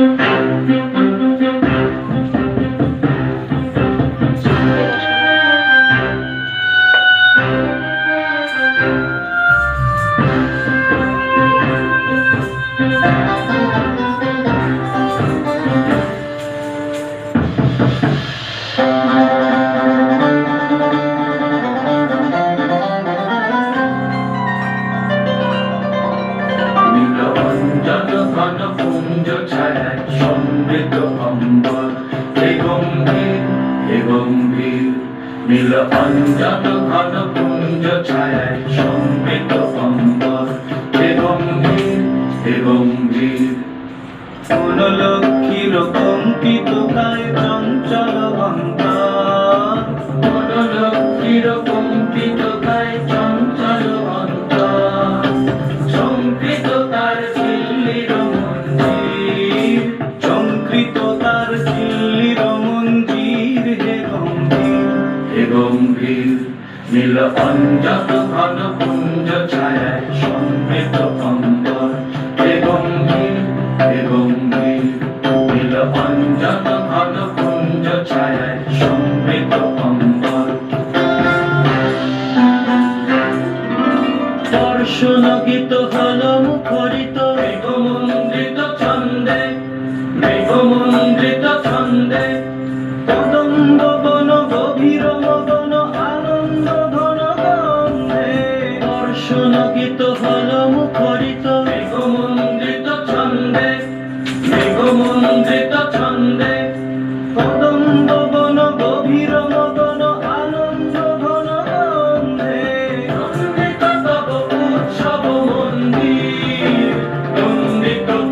Música সমৃদ্ধ অম্বর হে গম্ভীর হে গম্ভীর। নীল অঞ্জন ঘন পুঞ্জ ছায়ায় সমৃদ্ধ অম্বর হে গম্ভীর হে গম্ভীর। কোন লক্ষ্মীর কম্পিত গায়ে চঞ্চল অন্তর। মনোলক্ষীর কম্পিত গায়ে চঞ্চল অন্তর। সংকৃত তার ঝিল্লির গম্ভীর নীল অঞ্জন ঘন পুঞ্জ ছায়ায় সমৃদ্ধ অম্বর হে গম্ভীর হে গম্ভীর নীল অঞ্জন ঘন পুঞ্জ ছায়ায় সমৃদ্ধ অম্বর দর্শন গীত হল মুখরিত, মেঘমন্দ্রিত ছন্দে মেঘমন্দ্রিত ছন্দে কদম্ব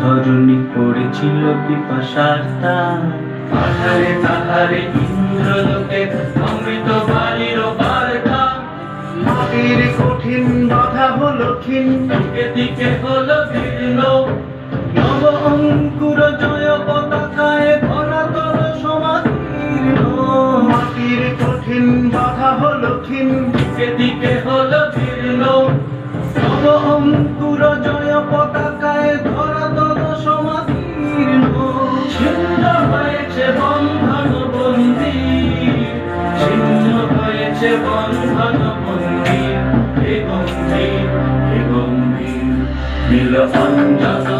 ধরণী পড়েছিল পিপাসার তার পাঠালে তাহারে ইন্দ্রলোকের অমৃত বাড়ির বার্তা। মাটির কঠিন বাধা হলো ক্ষীণ। দিকে দিকে হলো ভিন্ন। নব অঙ্কুর জয় পতাকায় ভরা সমাকীর্ণ মাটির কঠিন বাধা হলো ক্ষীণ। বন্দী হে গম্ভীর